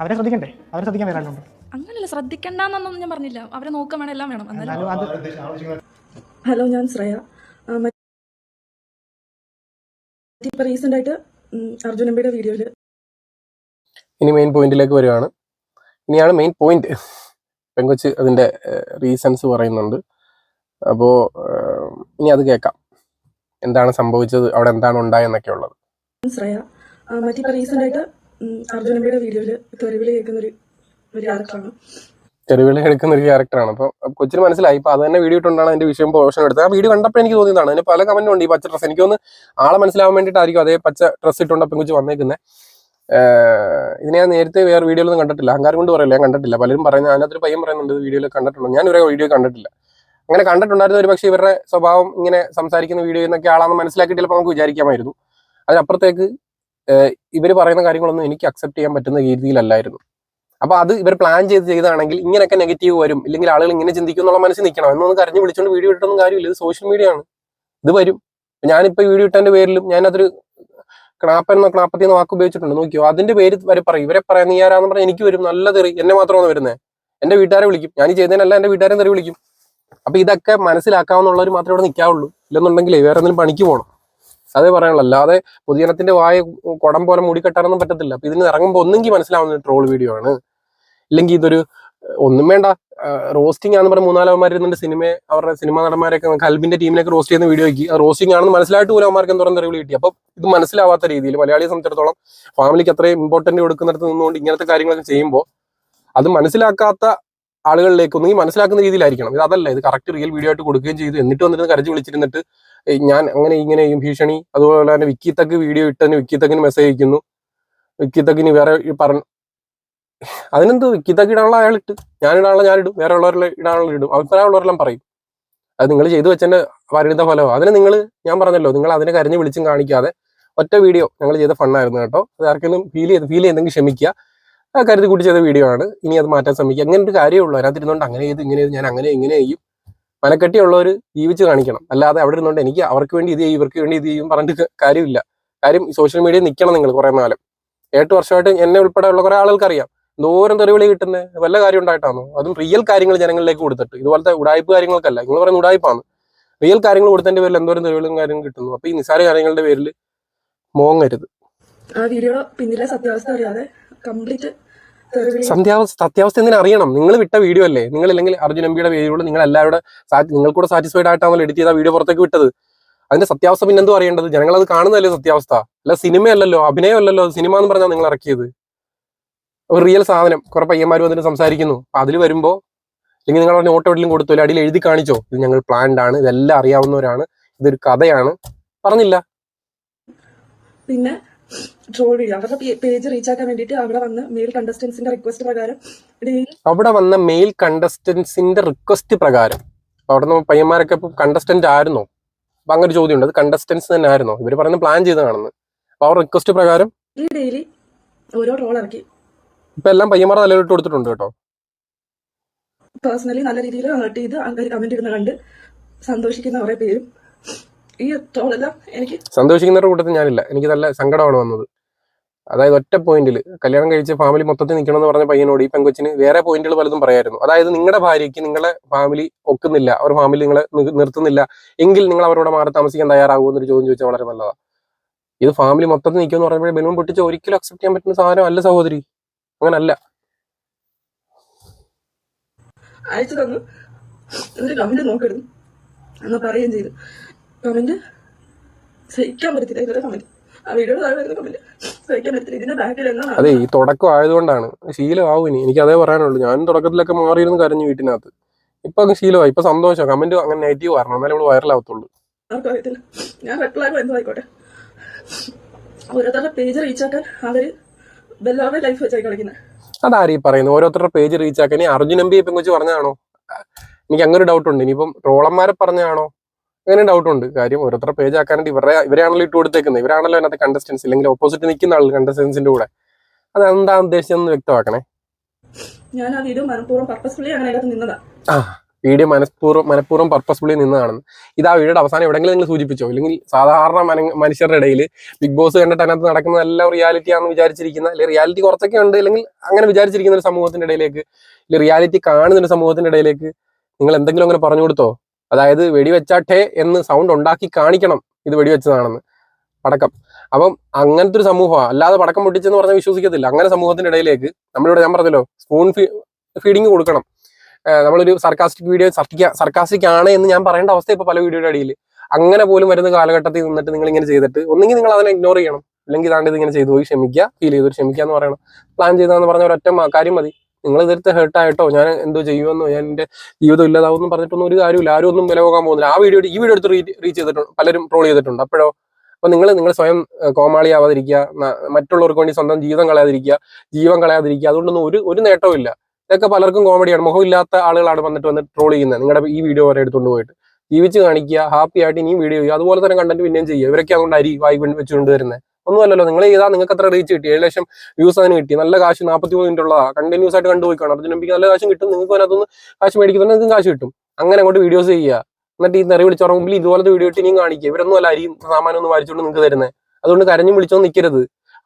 Speaker 6: അവരെ ശ്രദ്ധിക്കണ്ടേ? അവരെ ശ്രദ്ധിക്കാൻ വേറെ ആളുണ്ട്
Speaker 1: അങ്ങനെയല്ല ശ്രദ്ധിക്കണ്ടെന്നൊന്നും ഞാൻ പറഞ്ഞില്ല. അവരെ നോക്കാൻ വേണം എല്ലാം വേണം. ഹലോ ഞാൻ ശ്രേയ. ഇപ്പൊ റീസെന്റ് ആയിട്ട് ഉം, അർജുൻ എംബിയുടെ വീഡിയോയിൽ
Speaker 2: ഇനി മെയിൻ പോയിന്റിലേക്ക് വരികയാണ്. ഇനിയാണ് മെയിൻ പോയിന്റ് പെങ്കൊച്ച് അതിന്റെ റീസൺസ് പറയുന്നുണ്ട്. അപ്പോൾ ഇനി അത് കേൾക്കാം. എന്താണ് സംഭവിച്ചത്? അവിടെ എന്താണ് ഉണ്ടായെന്നൊക്കെ ഉള്ളത്.
Speaker 1: ശ്രേയ ആ, മറ്റിപ്പോ റീസെന്റ് ആയിട്ട് ഉം, അർജുൻ എംബിയുടെ വീഡിയോയിൽ തെരുവിൽ കേൾക്കുന്ന ഒരു ഒരു ക്യാരക്ടറാണ്
Speaker 2: ചെറുവിളി എടുക്കുന്ന ഒരു ക്യാരക്ടറാണ് അപ്പോൾ കൊച്ചിന് മനസ്സിലായി. ഇപ്പൊ അത് തന്നെ വീഡിയോ ഇട്ടുകൊണ്ടാണ് അതിന്റെ വിഷയം പോർഷൻ എടുത്തത്. ആ വീഡിയോ കണ്ടപ്പോൾ എനിക്ക് തോന്നിയതാണ്. അതിന് പല കമന്റും ഉണ്ട് ഈ പച്ച ഡ്രസ് എനിക്ക് തോന്നുന്നു ആളെ മനസ്സിലാവാൻ വേണ്ടിയിട്ടായിരിക്കും അതേ പച്ച ഡ്രസ്സ് ഇട്ടുകൊണ്ട് കൊച്ചു വന്നേക്കുന്നത് ഇതിനെ ഞാൻ നേരത്തെ വേറെ വീഡിയോയിലൊന്നും കണ്ടിട്ടില്ല. അഹങ്കാരം കൊണ്ട് പറയില്ല. ഞാൻ കണ്ടിട്ടില്ല. പലരും പറയുന്നത് അതിനകത്തൊരു പയ്യൻ പറയുന്നുണ്ട് വീഡിയോയിൽ കണ്ടിട്ടുണ്ട്? ഞാൻ ഒരു വീഡിയോ കണ്ടിട്ടില്ല. അങ്ങനെ കണ്ടിട്ടുണ്ടായിരുന്ന ഒരു പക്ഷേ ഇവരുടെ സ്വഭാവം ഇങ്ങനെ സംസാരിക്കുന്ന വീഡിയോ എന്നൊക്കെ ആളാണെന്ന് മനസ്സിലാക്കി ചിലപ്പോൾ നമുക്ക് വിചാരിക്കാമായിരുന്നു. അതിനപ്പുറത്തേക്ക് ഇവർ പറയുന്ന കാര്യങ്ങളൊന്നും എനിക്ക് അക്സെപ്റ്റ് ചെയ്യാൻ പറ്റുന്ന രീതിയിലല്ലായിരുന്നു. അപ്പൊ അത് ഇവർ പ്ലാൻ ചെയ്ത് ചെയ്താണെങ്കിൽ ഇങ്ങനെയൊക്കെ നെഗറ്റീവ് വരും. ഇല്ലെങ്കിൽ ആളുകൾ ഇങ്ങനെ ചിന്തിക്കും എന്നുള്ള മനസ്സിൽ നിൽക്കണം. എന്നൊന്ന് കരഞ്ഞു വിളിച്ചുകൊണ്ട് വീഡിയോ ഇട്ടൊന്നും കാര്യമില്ല. ഇത് സോഷ്യൽ മീഡിയ ആണ്. ഇത് വരും. ഞാനിപ്പോ വീഡിയോ ഇട്ടതിന്റെ പേരിലും ഞാനതൊരു ക്ലാപ്പൻ എന്നോ ക്ലാപ്പത്തി എന്ന വാക്ക് ഉപയോഗിച്ചിട്ടുണ്ട്. നോക്കിയോ? അതിന്റെ പേര് വരെ പറയും. ഇവരെ പറയാം നീ ആരാന്ന് പറഞ്ഞാൽ എനിക്ക് വരും. നല്ല തെറി. എന്നെ മാത്രമാണ് വരുന്നത് എന്റെ വീട്ടുകാരെ വിളിക്കും. ഞാൻ ചെയ്തതിനല്ല എന്റെ വീട്ടുകാരെ തെറി വിളിക്കും. അപ്പൊ ഇതൊക്കെ മനസ്സിലാക്കാവുന്നവർ മാത്രമേ ഇവിടെ നിൽക്കാവുള്ളൂ. ഇല്ലെന്നുണ്ടെങ്കിൽ വേറെ എന്തെങ്കിലും പണിക്ക് പോകണം അതേ പറയാനുള്ളൂ. അല്ലാതെ പൊതുജനത്തിന്റെ വായ കുടം പോലെ മൂടിക്കെട്ടാനൊന്നും പറ്റത്തില്ല. അപ്പൊ ഇതിന് ഇറങ്ങുമ്പോൾ ഒന്നെങ്കിൽ മനസ്സിലാവുന്ന ട്രോൾ വീഡിയോ ആണ്. ഇല്ലെങ്കിൽ ഇതൊരു ഒന്നും വേണ്ട. റോസ്റ്റിംഗ് ആണെന്ന് പറഞ്ഞ മൂന്നാലവന്മാർ ഇരുന്നുണ്ട് സിനിമ അവരുടെ സിനിമാ നടന്മാരൊക്കെ കൽബിന്റെ ടീമിനൊക്കെ റോസ്റ്റ് ചെയ്യുന്ന വീഡിയോ വീഡിയോയ്ക്ക് റോസ്റ്റിംഗ് ആണെന്ന് മനസ്സിലായിട്ട് പോലും അവന്മാർക്ക് എന്തോരം തെറിവിളി കിട്ടി. അപ്പൊ ഇത് മനസ്സിലാവാത്ത രീതിയിൽ മലയാളിയെ സംബന്ധിച്ചിടത്തോളം ഫാമിലിക്ക് അത്രയും ഇമ്പോർട്ടന്റ് കൊടുക്കുന്നിടത്ത് നിന്നുകൊണ്ട് ഇങ്ങനത്തെ കാര്യങ്ങളൊക്കെ ചെയ്യുമ്പോൾ അത് മനസ്സിലാക്കാത്ത ആളുകളിലേക്ക് ഒന്നെങ്കിൽ മനസ്സിലാക്കുന്ന രീതിയിലായിരിക്കണം. ഇത് അതല്ല ഇത് കറക്റ്റ് റിയൽ വീഡിയോ ആയിട്ട് കൊടുക്കുകയും ചെയ്തു. എന്നിട്ട് വന്നിട്ട് കരഞ്ഞു വിളിച്ചിരുന്നിട്ട് ഞാൻ അങ്ങനെ ഇങ്ങനെയും ഭീഷണി അതുപോലെ തന്നെ വിക്കിത്തക്ക് വീഡിയോ ഇട്ടതിന് വിക്കിത്തക്കിന് മെസ്സേജ് അയക്കുന്നു. വിക്കിത്തക്കിന് വേറെ പറഞ്ഞു അതിനെന്തോ വിക്കിത്തക്ക് ഇടാനുള്ള അയാൾ ഇട്ട്. ഞാൻ ഇടും. വേറെ ഉള്ളവരെല്ലാം ഇടാനുള്ള ഇടും. അഭിപ്രായമുള്ളവരെല്ലാം പറയും. അത് നിങ്ങൾ ചെയ്തു വെച്ചതിന്റെ പരിണിത ഫലമോ. അതിന് നിങ്ങൾ ഞാൻ പറഞ്ഞല്ലോ നിങ്ങൾ അതിനെ കരഞ്ഞു വിളിച്ചും കാണിക്കാതെ ഒറ്റ വീഡിയോ ഞങ്ങൾ ചെയ്ത ഫണ്ണായിരുന്നു കേട്ടോ. അത് ആർക്കെങ്കിലും ഫീൽ ചെയ്ത് ഫീൽ ചെയ്തെങ്കിൽ ക്ഷമിക്കുക. കരുതി കൂട്ടി ചെയ്ത വീഡിയോ ആണ്. ഇനി അത് മാറ്റാൻ ശ്രമിക്കുക. അങ്ങനെ ഒരു കാര്യമുള്ളൂ. അതിനകത്ത് ഇരുന്നുകൊണ്ട് അങ്ങനെ ചെയ്ത് ഇങ്ങനെ ചെയ്ത് ഞാൻ അങ്ങനെ ഇങ്ങനെ ചെയ്യും. മനക്കെട്ടിയുള്ളവർ ജീവിച്ച് കാണിക്കണം. അല്ലാതെ അവിടെ ഇരുന്നുകൊണ്ട് എനിക്ക് അവർക്ക് വേണ്ടി ഇത് ചെയ്യും ഇവർക്ക് വേണ്ടി ഇത് ചെയ്യും പറഞ്ഞിട്ട് കാര്യമില്ല. കാര്യം സോഷ്യൽ മീഡിയ നിൽക്കണം നിങ്ങൾ കുറേ നാളും. എട്ട് വർഷമായിട്ട് എന്നെ ഉൾപ്പെടെയുള്ള കുറേ ആളുകൾക്ക് അറിയാം എന്തോരം തെറിവിളി കിട്ടുന്നത് വല്ല കാര്യം ഉണ്ടായിട്ടാണോ അതും റിയൽ കാര്യങ്ങൾ ജനങ്ങളിലേക്ക് കൊടുത്തിട്ട്. ഇതുപോലത്തെ ഉടായ്പ കാര്യങ്ങൾക്കല്ല. നിങ്ങൾ പറയുന്ന ഉടായ്പാണ്. റിയൽ കാര്യങ്ങൾ കൊടുത്തതിന്റെ പേരിൽ എന്തോരം തെളിവുകളും കാര്യങ്ങളും കിട്ടുന്നു. അപ്പൊ ഈ നിസാര കാര്യങ്ങളുടെ പേരിൽ മോങ്ങരുത്.
Speaker 1: ആ വീഡിയോ പിന്നിലെ സത്യാവസ്ഥ അറിയാതെ കംപ്ലീറ്റ് തെറിവിളി
Speaker 2: സത്യാവസ്ഥ എന്തിനാ അറിയണം? നിങ്ങൾ വിട്ട വീഡിയോ അല്ലേ? നിങ്ങൾ ഇല്ലെങ്കിൽ അർജുൻ എംബിയുടെ വീഡിയോയിൽ നിങ്ങൾ എല്ലാവരുടെ നിങ്ങൾ കൂടെ സാറ്റിസ്ഫൈഡ് ആയിട്ടാണല്ലോ എഡിറ്റ് ചെയ്ത വീഡിയോ പുറത്തേക്ക് വിട്ടത്. അതിന്റെ സത്യാവസ്ഥ പിന്നെ എന്തോ അറിയേണ്ടത്? ജനങ്ങൾ അത് കാണുന്നതല്ലേ സത്യാവസ്ഥ? അല്ല സിനിമയല്ലല്ലോ അഭിനയമല്ലല്ലോ സിനിമ എന്ന് പറഞ്ഞാൽ നിങ്ങൾ ഇറക്കിയത്. ഒരു റിയൽ സാധനം. കുറെ പയ്യന്മാർ വന്നിട്ട് സംസാരിക്കുന്നു. അപ്പൊ അതിൽ വരുമ്പോ അല്ലെങ്കിൽ നിങ്ങൾ നോട്ട് എവിടെയും കൊടുത്തു അല്ലെങ്കിൽ അടിയിൽ എഴുതി കാണിച്ചോ ഇത് ഞങ്ങൾ പ്ലാൻഡ് ആണ് ഇതെല്ലാം അറിയാവുന്നവരാണ് ഇതൊരു കഥയാണ് പറഞ്ഞില്ല.
Speaker 1: പിന്നെ ട്രോൾ ചെയ്യുക അവരുടെ പേജ് റീച്ച് ആക്കാൻ വേണ്ടിയിട്ട് അവിടെ വന്ന് മെയിൽ കണ്ടസ്റ്റൻസിന്റെ റിക്വസ്റ്റ് പ്രകാരം
Speaker 2: അവിടെ വന്ന മെയിൽ കണ്ടസ്റ്റൻസിന്റെ റിക്വസ്റ്റ് പ്രകാരം. അവിടെ നിന്ന് പയ്യന്മാരൊക്കെ ഇപ്പൊ കണ്ടസ്റ്റന്റ് ആയിരുന്നോ? അപ്പൊ അങ്ങനെ ചോദ്യം ഉണ്ട് അത് കണ്ടസ്റ്റൻസ് തന്നെ ആയിരുന്നോ? ഇവർ പറയുന്നത് പ്ലാൻ ചെയ്തതാണെന്ന്. അപ്പൊ അവർ റിക്വസ്റ്റ് പ്രകാരം
Speaker 1: ഡെയിലി ഓരോ ട്രോൾ ഇറക്കി.
Speaker 2: ഇപ്പൊ എല്ലാം പയ്യന്മാർ തലയിലിട്ട് കൊടുത്തിട്ടുണ്ട് കേട്ടോ.
Speaker 1: പേഴ്സണലി നല്ല രീതിയിൽ ഹേർട്ട് ചെയ്ത് കമന്റ് ഇടുന്ന കണ്ട് സന്തോഷിക്കുന്ന കുറെ പേരും. ഈ ട്രോളെല്ലാം എനിക്ക്
Speaker 2: സന്തോഷിക്കുന്നവരുടെ കൂട്ടത്തിൽ ഞാനില്ല. എനിക്ക് നല്ല സങ്കടമാണ് വന്നത്. അതായത് ഒറ്റ പോയിന്റിൽ കല്യാണം കഴിച്ച് ഫാമിലി മൊത്തത്തിൽ നിൽക്കണം എന്ന് പറഞ്ഞ പയ്യനോട് ഈ പെങ്കൊച്ചിന് വേറെ പോയിന്റുകൾ പലതും പറയായിരുന്നു. അതായത് നിങ്ങളുടെ ഭാര്യയ്ക്ക് നിങ്ങളെ ഫാമിലി ഒക്കുന്നില്ല. അവർ ഫാമിലി നിങ്ങളെ നിർത്തുന്നില്ല. എങ്കിൽ നിങ്ങൾ അവരോട് മാറി താമസിക്കാൻ തയ്യാറാകുമോ എന്നൊരു ചോദ്യം ചോദിച്ചാൽ വളരെ നല്ലതാണ് ഇത് ഫാമിലി മൊത്തത്തിൽ നിൽക്കുമെന്ന് പറയുമ്പോൾ ബലൂൺ പൊട്ടിച്ച് ഒരിക്കലും അക്സെപ്റ്റ് ചെയ്യാൻ പറ്റുന്ന സാധനം അല്ല സഹോദരി. അങ്ങനല്ല.
Speaker 1: അയച്ചു തന്നു. എന്നിട്ട് കമന്റ് നോക്കരുത്. എന്ന് പറയുകയും ചെയ്തു. കമന്റ് സഹിക്കാൻ പറ്റത്തില്ല. ഇതിന്റെ കമന്റ് ആ വീഡിയോയുടെ താഴെ വരുന്ന കമന്റ് സഹിക്കാൻ പറ്റത്തില്ല. ഇതിന്റെ ബാക്കിൽ എന്നാണ്
Speaker 2: അതെ ഈ തുടക്കം ആയതുകൊണ്ടാണ്. ശീലമാവും ഇനി. എനിക്ക് അതേ പറയാനുള്ളൂ. ഞാൻ തുടക്കത്തിലൊക്കെ മാറിയിരുന്നു കരഞ്ഞു വീട്ടിനകത്ത്. ഇപ്പൊ അങ്ങ് ശീലമായി. ഇപ്പൊ സന്തോഷം. കമന്റ് അങ്ങനെ നെഗറ്റീവ് വരണം. എന്നാലും ഇവിടെ വൈറലാവത്തുള്ളൂ
Speaker 1: ആർക്കും അറിയത്തില്ല. ഞാൻ റെഡ് ഫ്ലാഗ് എന്തോ ഓരോരുത്തരുടെ പേജ് റീച്ച് ആക്കാൻ അവർ വല്ലാതെ ലൈഫ് വെച്ചായി കളിക്കുന്നത്
Speaker 2: അതാരീ പറയുന്നത്? ഓരോരുത്തരുടെ പേജ് റീച്ച് ആക്കാൻ. ഈ അർജുൻ എം ബി പെങ്കുച്ച് പറഞ്ഞാണോ എനിക്ക് അങ്ങനെ ഒരു ഡൗട്ട് ഉണ്ട്. ഇനിയിപ്പം ട്രോളന്മാരെ പറഞ്ഞാണോ അങ്ങനെ ഡൗട്ട് ഉണ്ട്. കാര്യം ഓരോരുത്തർ പേജ് ആക്കാനായിട്ട് ഇവരെ ഇവരാണല്ലോ ഇട്ട് കൊടുത്തേക്കുന്നത്. ഇവരാണല്ലോ അതിനകത്ത് കണ്ടസ്റ്റൻസ് ഇല്ലെങ്കിൽ ഓപ്പോസിറ്റ് നിൽക്കുന്ന ആൾ കണ്ടസ്റ്റൻസിന്റെ കൂടെ. അത് എന്താ ഉദ്ദേശിച്ചതെന്ന് വ്യക്തമാക്കണേ.
Speaker 1: ഞാൻ ആ വീഡിയോ മനഃപൂർവം പർപ്പസ്ഫുള്ളി അങ്ങനെ നിന്നതാ.
Speaker 2: ആ വീഡിയോ മനഃപൂർവം മനഃപൂർവം പർപ്പസ്ഫുള്ളി നിന്നതാണെന്ന് ഇത് ആ വീഡിയോയുടെ അവസാനം എവിടെയെങ്കിലും നിങ്ങൾ സൂചിപ്പിച്ചോ? ഇല്ലെങ്കിൽ സാധാരണ മനുഷ്യരുടെ ഇടയിൽ ബിഗ് ബോസ് കണ്ടിട്ട് അതിനകത്ത് നടക്കുന്ന എല്ലാം റിയാലിറ്റി ആണെന്ന് വിചാരിച്ചിരിക്കുന്ന അല്ലെങ്കിൽ റിയാലിറ്റി കുറച്ചൊക്കെ ഉണ്ട് അല്ലെങ്കിൽ അങ്ങനെ വിചാരിച്ചിരിക്കുന്ന ഒരു സമൂഹത്തിന്റെ ഇടയിലേക്ക് അല്ലെങ്കിൽ റിയാലിറ്റി കാണുന്ന ഒരു സമൂഹത്തിന്റെ ഇടയിലേക്ക് നിങ്ങൾ എന്തെങ്കിലും അങ്ങനെ പറഞ്ഞു കൊടുത്തോ? അതായത് വെടിവെച്ചാട്ടെ എന്ന് സൗണ്ട് ഉണ്ടാക്കി കാണിക്കണം ഇത് വെടിവെച്ചതാണെന്ന്. പടക്കം. അപ്പം അങ്ങനത്തെ ഒരു സമൂഹമാണ് അല്ലാതെ പടക്കം പൊട്ടിച്ചെന്ന് പറഞ്ഞാൽ വിശ്വസിക്കത്തില്ല. അങ്ങനെ സമൂഹത്തിന്റെ ഇടയിലേക്ക് നമ്മളിവിടെ ഞാൻ പറഞ്ഞല്ലോ സ്പൂൺ ഫീഡിങ് കൊടുക്കണം. നമ്മളൊരു സർക്കാസ്റ്റിക് വീഡിയോ സർക്കാസ്റ്റിക് ആണ് എന്ന് ഞാൻ പറയേണ്ട അവസ്ഥ ഇപ്പൊ പല വീഡിയോയുടെ അടിയിൽ അങ്ങനെ പോലും വരുന്ന കാലഘട്ടത്തിൽ നിന്നിട്ട് നിങ്ങൾ ഇങ്ങനെ ചെയ്തിട്ട് ഒന്നെങ്കിൽ നിങ്ങൾ അതിനെ ഇഗ്നോർ ചെയ്യണം. അല്ലെങ്കിൽ ഇതാണ്ട് ഇത് ഇങ്ങനെ ചെയ്തു പോയി ക്ഷമിക്കുക ഫീൽ ചെയ്തു ക്ഷമിക്കുക എന്ന് പറയണം. പ്ലാൻ ചെയ്താന്ന് പറഞ്ഞ ഒരൊറ്റ കാര്യം മതി. നിങ്ങൾ ഇതിർത്ത് ഹേർട്ടായിട്ടോ ഞാൻ എന്തോ ചെയ്യുമെന്നോ ഞാൻ എന്റെ ജീവിതം ഇല്ലാതാവും പറഞ്ഞിട്ടൊന്നും ഒരു കാര്യമില്ല ആരും ഒന്നും വില പോകാൻ പോകുന്നില്ല. ആ വീഡിയോ ഈ വീഡിയോ എടുത്ത് റീച്ച് ചെയ്തിട്ടുണ്ട് പലരും ട്രോൾ ചെയ്തിട്ടുണ്ട്. അപ്പോഴോ അപ്പൊ നിങ്ങൾ നിങ്ങൾ സ്വയം കോമാളിയാവാതിരിക്കുക മറ്റുള്ളവർക്ക് വേണ്ടി സ്വന്തം ജീവിതം കളയാതിരിക്കുക ജീവൻ കളയാതിരിക്കുക അതുകൊണ്ടൊന്നും ഒരു ഒരു നേട്ടവും ഇല്ല. ഇതൊക്കെ പലർക്കും കോമഡിയാണ് മുഖമില്ലാത്ത ആളുകളാണ് വന്നിട്ട് വന്ന് ട്രോൾ ചെയ്യുന്നത്. നിങ്ങളുടെ ഈ വീഡിയോ വരെ എടുത്തുകൊണ്ട് പോയിട്ട്. ജീവിച്ച് കാണിക്കുക ഹാപ്പി ആയിട്ട് ഇനിയും വീഡിയോ ചെയ്യുക അതുപോലെ തന്നെ കണ്ടന്റ് പിന്നെയും ചെയ്യുക. ഇവരൊക്കെ അതുകൊണ്ട് അരി വായി വെച്ചുകൊണ്ട് വരുന്നത് ഒന്നുമല്ലല്ലോ നിങ്ങൾ ചെയ്താൽ നിങ്ങൾക്ക് എത്ര റീച്ച് കിട്ടി? ഏഴ് ലക്ഷം വ്യൂസ് അതിന് കിട്ടി. നല്ല കാശ് നാൽപ്പത്തി മൂന്ന് മിനിറ്റ് കണ്ടിന്യൂസ് ആയിട്ട് കണ്ടുപോയിക്കാണ് അർജുൻ എംപിക്ക് നല്ല കാശും കിട്ടും. നിങ്ങൾക്ക് അതിനകത്തുനിന്ന് കാശ് മേടിക്കുന്നുണ്ട് നിങ്ങൾക്ക് കാശ് കിട്ടും. അങ്ങനെ അങ്ങോട്ട് വീഡിയോസ് ചെയ്യുക. എന്നിട്ട് ഈ നിറ മുമ്പിൽ ഇതുപോലത്തെ വീഡിയോ ഇട്ട് ഇനിയും കാണിക്കുക. ഇവരൊന്നും അല്ല അരിയും സാമാനം ഒന്നും വായിച്ചുകൊണ്ട് നിങ്ങൾക്ക് തരുന്നത് അതുകൊണ്ട് കരഞ്ഞു വിളിച്ചോ നിൽക്കരുത്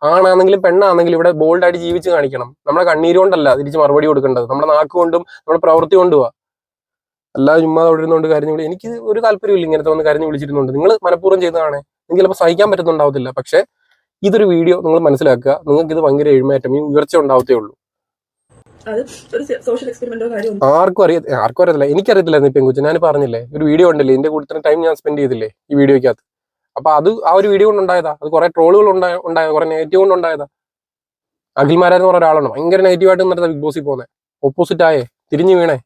Speaker 2: ആണാണെങ്കിലും പെണ്ണാണെങ്കിലും ഇവിടെ ബോൾഡായിട്ട് ജീവിച്ച് കാണിക്കണം. നമ്മളെ കണ്ണീര് കൊണ്ടല്ല തിരിച്ച് മറുപടി കൊടുക്കേണ്ടത്. നമ്മുടെ നാക്ക് കൊണ്ടും നമ്മുടെ പ്രവൃത്തി കൊണ്ടുവാ. അല്ലാതെ ചുമ്മാ അവിടെ ഇരുന്നുകൊണ്ട് കരഞ്ഞു വിളി എനിക്ക് ഒരു താല്പര്യമില്ല ഇങ്ങനത്തെ വന്ന് കരഞ്ഞു വിളിച്ചിരുന്നുണ്ട് നിങ്ങൾ മനഃപൂർവം ചെയ്തതാണ്. നിങ്ങൾക്ക് ചിലപ്പോൾ സഹിക്കാൻ പറ്റുന്നുണ്ടാവത്തില്ല. പക്ഷെ ഇതൊരു വീഡിയോ നിങ്ങൾ മനസ്സിലാക്കുക. നിങ്ങൾക്ക് ഇത് ഭയങ്കര എഴുമേറ്റം. ഈ ഉയർച്ച ഉണ്ടാവത്തേ ഉള്ളൂ. ആർക്കും അറിയ ആർക്കും അറിയത്തില്ല. എനിക്കറിയത്തില്ലായിരുന്നു ഈ കൊച്ചു ഞാൻ പറഞ്ഞില്ലേ ഒരു വീഡിയോ ഉണ്ടല്ലേ? എന്റെ കൂടെ തന്നെ ടൈം ഞാൻ സ്പെൻഡ് ചെയ്തില്ലേ? ഈ വീഡിയോക്കകത്ത് അപ്പൊ അത് ആ ഒരു വീഡിയോ കൊണ്ട് ഉണ്ടായതാ. അത് കുറെ ട്രോളുകൾ ഉണ്ടായ ഉണ്ടായ കുറെ നെഗറ്റീവ് കൊണ്ട് ഉണ്ടായതാ. അഖിൽമാരെന്ന് പറഞ്ഞ ഒരാളാണ്? ഭയങ്കര നെഗറ്റീവായിട്ട് നിന്നിട്ട് ബിഗ് ബോസിൽ പോകുന്നത് ഓപ്പോസിറ്റ് ആയേ. തിരിഞ്ഞു വീണേ.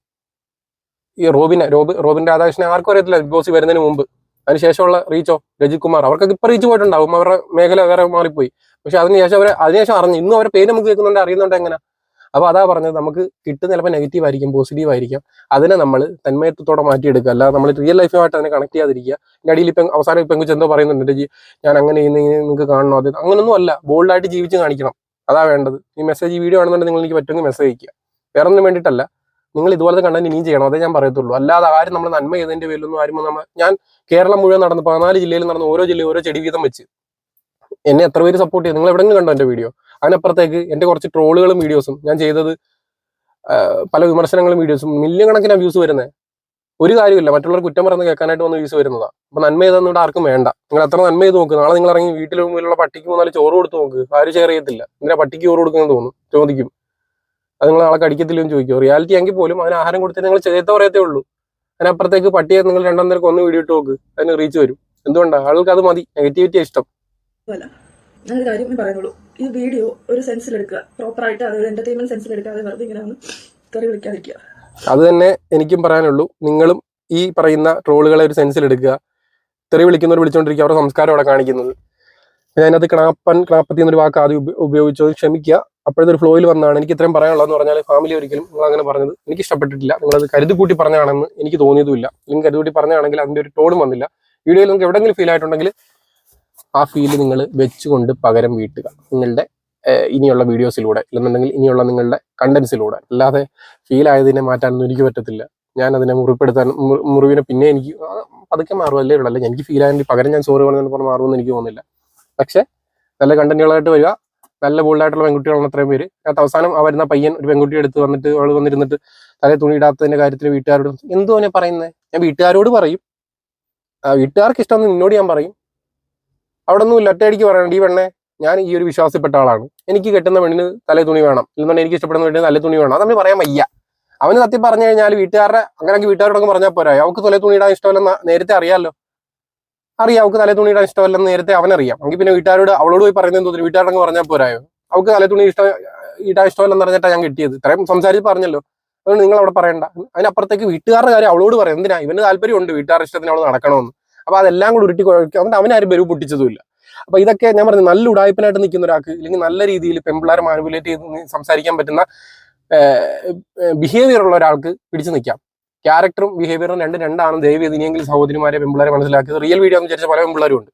Speaker 2: ഈ റോബിനെ റോബ് റോബിൻ രാധാകൃഷ്ണനെ ആർക്കും അറിയത്തില്ല ബിഗ് ബോസിൽ വരുന്നതിന് മുമ്പ്. അതിനുശേഷമുള്ള റീച്ചോ രജിത് കുമാർ അവർക്കൊക്കെ ഇപ്പൊ റീച്ച് പോയിട്ടുണ്ടാവും. അവരുടെ മേഖല വേറെ മാറിപ്പോയി. പക്ഷെ അതിനുശേഷം അവരെ അതിനുശേഷം അറിഞ്ഞു. ഇന്നും അവരെ പേര് നമുക്ക് കേൾക്കുന്നുണ്ട് അറിയുന്നുണ്ട് എങ്ങനെ? അപ്പൊ അതാ പറഞ്ഞത്. നമുക്ക് കിട്ടുന്ന ചിലപ്പോൾ നെഗറ്റീവ് ആയിരിക്കും പോസിറ്റീവ് ആയിരിക്കും. അതിനെ നമ്മൾ തന്മയത്വത്തോടെ മാറ്റിയെടുക്കുക. അല്ല നമ്മൾ റിയൽ ലൈഫുമായിട്ട് അതിനെ കണക്ട് ചെയ്യാതിരിക്കുക. എന്റെ അടിയിൽ ഇപ്പം അവസാനം ഇപ്പം പെങ്കുച്ച് എന്തോ പറയുന്നുണ്ട്. ഞാൻ അങ്ങനെ ചെയ്യുന്ന നിങ്ങൾക്ക് കാണണോ? അത് അങ്ങനൊന്നും അല്ല. ബോൾഡായിട്ട് ജീവിച്ച് കാണിക്കണം. അതാ വേണ്ടത്. ഈ മെസ്സേജ് വീഡിയോ ആണെന്നുണ്ടെങ്കിൽ നിങ്ങൾ എനിക്ക് പറ്റുമെങ്കിൽ മെസ്സേജ് അയക്കുക വേറെ ഒന്നും വേണ്ടിയിട്ടല്ല. നിങ്ങൾ ഇതുപോലത്തെ കണ്ടന്റ് ഇനിയും ചെയ്യണം. അതേ ഞാൻ പറയത്തുള്ളൂ. അല്ലാതെ ആരും നമ്മൾ നന്മ ചെയ്തതിന്റെ പേരിലൊന്നും ആരും നമ്മൾ ഞാൻ കേരളം മുഴുവൻ നടന്ന് പതിനാല് ജില്ലയിൽ നടന്ന് ഓരോ ജില്ലയിൽ ഓരോ ചെടി വീതം വെച്ച് എന്നെ എത്ര പേര് സപ്പോർട്ട് ചെയ്തു. നിങ്ങൾ എവിടെയെങ്കിലും കണ്ടോ എന്റെ വീഡിയോ അതിനപ്പുറത്തേക്ക് എന്റെ കുറച്ച് ട്രോളുകളും വീഡിയോസും ഞാൻ ചെയ്തത് പല വിമർശനങ്ങളും വീഡിയോസും മില്യൺ കണക്കിന് വ്യൂസ് വരുന്നത് ഒരു കാര്യമില്ല മറ്റുള്ളവർ കുറ്റം പറഞ്ഞ് കേൾക്കാനായിട്ട് വന്ന് വ്യൂസ് വരുന്നതാ. അപ്പൊ നന്മ ചെയ്തൊന്നും ഇവിടെ ആർക്കും വേണ്ട. നിങ്ങൾ എത്ര നന്മ ചെയ്ത് നോക്ക്. നാളെ നിങ്ങൾ ഇറങ്ങി വീട്ടിൽ മുമ്പിലുള്ള പട്ടിക്ക് മൂന്നാൽ ചോറ് കൊടുത്ത് നോക്ക്. ആരും ഷെയർ ചെയ്യത്തില്ല. എന്തിനാ പട്ടിക്ക് ചോറ് കൊടുക്കുന്നത് തോന്നും ചോദിക്കും. അത് നിങ്ങൾ നാളെ കടിക്കത്തില്ലെന്ന് ചോദിക്കും. റിയാലിറ്റി എങ്കിൽ പോലും അതിന് ആഹാരം കൊടുത്തിട്ട് നിങ്ങൾ ചെയ്ത പറയത്തേ ഉള്ളൂ. അതിനപ്പുറത്തേക്ക് പട്ടിയെ നിങ്ങൾ രണ്ടാം നേരം ഒന്ന് വീഡിയോ ഇട്ട് നോക്ക്. അതിന് റീച്ച് വരും. എന്തുകൊണ്ടാണ് ആൾക്ക് അത് മതി. നെഗറ്റിവിറ്റി ഇഷ്ടം.
Speaker 1: കാര്യം ഞാൻ പറയുന്നുള്ളൂ. ഈ വീഡിയോ ഒരു സെൻസിലെടുക്കുക പ്രോപ്പറായിട്ട് അത് എന്റർടൈൻമെന്റ് സെൻസിലെടുക്കാതെ വെറുതെ ഇങ്ങനെ ഒന്ന് കറി വിളിക്കാതിരിക്കുക.
Speaker 2: അത് തന്നെ എനിക്കും പറയാനുള്ളൂ. നിങ്ങളും ഈ പറയുന്ന ട്രോളുകളെ ഒരു സെൻസിൽ എടുക്കുക. തെറി വിളിക്കുന്നവർ വിളിച്ചുകൊണ്ടിരിക്കുക അവരുടെ സംസ്കാരം അവിടെ കാണിക്കുന്നത്. അതിനകത്ത് ക്ലാപ്പൻ ക്ലാപ്പത്തി എന്നൊരു വാക്ക് ആദ്യം ഉപ- ഉപയോഗിച്ചത് ക്ഷമിക്കുക. അപ്പോഴത്തെ ഒരു ഫ്ലോയിൽ വന്നതാണ് എനിക്ക് ഇത്രയും പറയാനുള്ളതെന്ന് പറഞ്ഞാൽ ഫാമിലി ഒരിക്കലും നിങ്ങൾ അങ്ങനെ പറഞ്ഞത് എനിക്ക് ഇഷ്ടപ്പെട്ടിട്ടില്ല. നിങ്ങളത് കരുതി കൂട്ടി പറഞ്ഞതാണെന്ന് എനിക്ക് തോന്നിയതുമില്ല. നിങ്ങൾ കരുതി കൂട്ടി പറഞ്ഞതാണെങ്കിൽ അതിന്റെ ഒരു ടോണും വന്നില്ല. വീഡിയോയിൽ നിങ്ങൾക്ക് എവിടെയെങ്കിലും ഫീൽ ആയിട്ടുണ്ടെങ്കിൽ ആ ഫീൽ നിങ്ങൾ വെച്ചുകൊണ്ട് പകരം വീട്ടുക. നിങ്ങളുടെ ഇനിയുള്ള വീഡിയോസിലൂടെ ഇല്ലെന്നുണ്ടെങ്കിൽ ഇനിയുള്ള നിങ്ങളുടെ കണ്ടൻസിലൂടെ അല്ലാതെ ഫീൽ ആയതിനെ മാറ്റാനൊന്നും എനിക്ക് പറ്റത്തില്ല. ഞാൻ അതിനെ മുറിപ്പെടുത്താൻ മുറിവിനെ പിന്നെ എനിക്ക് പതുക്കെ മാറും അല്ലേ ഉള്ളൂ എനിക്ക് ഫീൽ ആയതിന് പകരം ഞാൻ സോറി പറഞ്ഞു പറഞ്ഞ് മാറുമെന്ന് എനിക്ക് തോന്നുന്നില്ല. പക്ഷേ നല്ല കണ്ടന്റുകളായിട്ട് വരിക. നല്ല ബോൾഡായിട്ടുള്ള പെൺകുട്ടികളാണ് അത്രയും പേര്. അത് അവസാനം വരുന്ന പയ്യൻ ഒരു പെൺകുട്ടി എടുത്ത് വന്നിട്ട് അവൾ വന്നിരുന്നിട്ട് തലേ തുണി ഇടാത്തതിന്റെ കാര്യത്തിൽ വീട്ടുകാരോട് എന്തോ ഞാൻ പറയുന്നത് ഞാൻ വീട്ടുകാരോട് പറയും. വീട്ടുകാർക്ക് ഇഷ്ടമെന്ന് നിന്നോട് ഞാൻ പറയും. അവിടെ ഒന്നും ഇല്ല ഒറ്റയടിക്ക് പറയണ്ട ഈ പെണ്ണെ ഞാൻ ഈ ഒരു വിശ്വാസപ്പെട്ട ആളാണ്. എനിക്ക് കെട്ടുന്ന പെണ്ണിന് തലേ തുണി വേണം. ഇല്ലെന്നുണ്ടെങ്കിൽ എനിക്ക് ഇഷ്ടപ്പെടുന്ന പെണ്ണിന് തലേ തുണി വേണം. അത് നമ്മൾ പറയാൻ വയ്യ. അവന് സത്യം പറഞ്ഞു കഴിഞ്ഞാൽ വീട്ടുകാരുടെ അങ്ങനെ വീട്ടുകാരോടൊക്കെ പറഞ്ഞാൽ പോരാ. അവൾക്ക് തലേ തുണി ഇടാൻ ഇഷ്ടമല്ലെന്ന് നേരത്തെ അറിയാമല്ലോ അറിയാം അവൾക്ക് തലേ തുണി ഇടാൻ ഇഷ്ടമല്ലെന്ന് നേരത്തെ അവനറിയാം. എങ്കിൽ പിന്നെ വീട്ടുകാരോട് അവളോട് പോയി പറയുന്നത് തോന്നി വീട്ടുകാരങ്ങ് പറഞ്ഞാൽ പോരായോ? അവൾക്ക് തലേ തുണി ഇഷ്ടം ഇടാൻ ഇഷ്ടമല്ലെന്ന് പറഞ്ഞിട്ടാണ് ഞാൻ കിട്ടിയത്. ഇത്രയും സംസാരിച്ച് പറഞ്ഞല്ലോ. അതുകൊണ്ട് നിങ്ങൾ അവിടെ പറയണ്ട. അതിനപ്പുറത്തേക്ക് വീട്ടുകാരുടെ കാര്യം അവളോട് പറയാം. എന്തിനാ? ഇവന് താല്പര്യമുണ്ട് വീട്ടുകാരുടെ ഇഷ്ടത്തിന് അവൾ നടക്കണമെന്ന്. അപ്പൊ അതെല്ലാം കൂടി ഉരുട്ടി കുഴക്കുക അതുകൊണ്ട് അവനാരും ബരു പൊട്ടിച്ചതുമില്ല. അപ്പൊ ഇതൊക്കെ ഞാൻ പറഞ്ഞു നല്ല ഉടായ്പനായിട്ട് നിൽക്കുന്ന ഒരാൾക്ക് അല്ലെങ്കിൽ നല്ല രീതിയിൽ പെമ്പിള്ളാരെ മാനുപുലേറ്റ് ചെയ്ത് സംസാരിക്കാൻ പറ്റുന്ന ബിഹേവിയർ ഉള്ള ഒരാൾക്ക് പിടിച്ചു നിൽക്കാം. ക്യാരക്ടറും ബിഹേവിയറും രണ്ട് രണ്ടാണ് ദയവ് ചെയ്ത് സഹോദരിമാരെ പെമ്പിള്ളേരെ മനസ്സിലാക്കിയത്. റിയൽ വീഡിയോ എന്ന് വിചാരിച്ച പല പെമ്പിള്ളേരും ഉണ്ട്.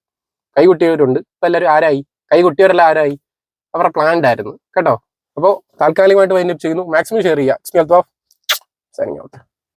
Speaker 2: കൈകുട്ടിയവരുണ്ട് ഇപ്പം എല്ലാവരും ആരായി? കൈകൊട്ടിയവരെല്ലാം ആരായി? അവരുടെ പ്ലാൻഡ് ആയിരുന്നു. കേട്ടോ? അപ്പോൾ താൽക്കാലികമായിട്ട് വൈൻഡപ്പ് ചെയ്യുന്നു. മാക്സിമം ഷെയർ ചെയ്യുക സൈനിങ് ഔട്ട്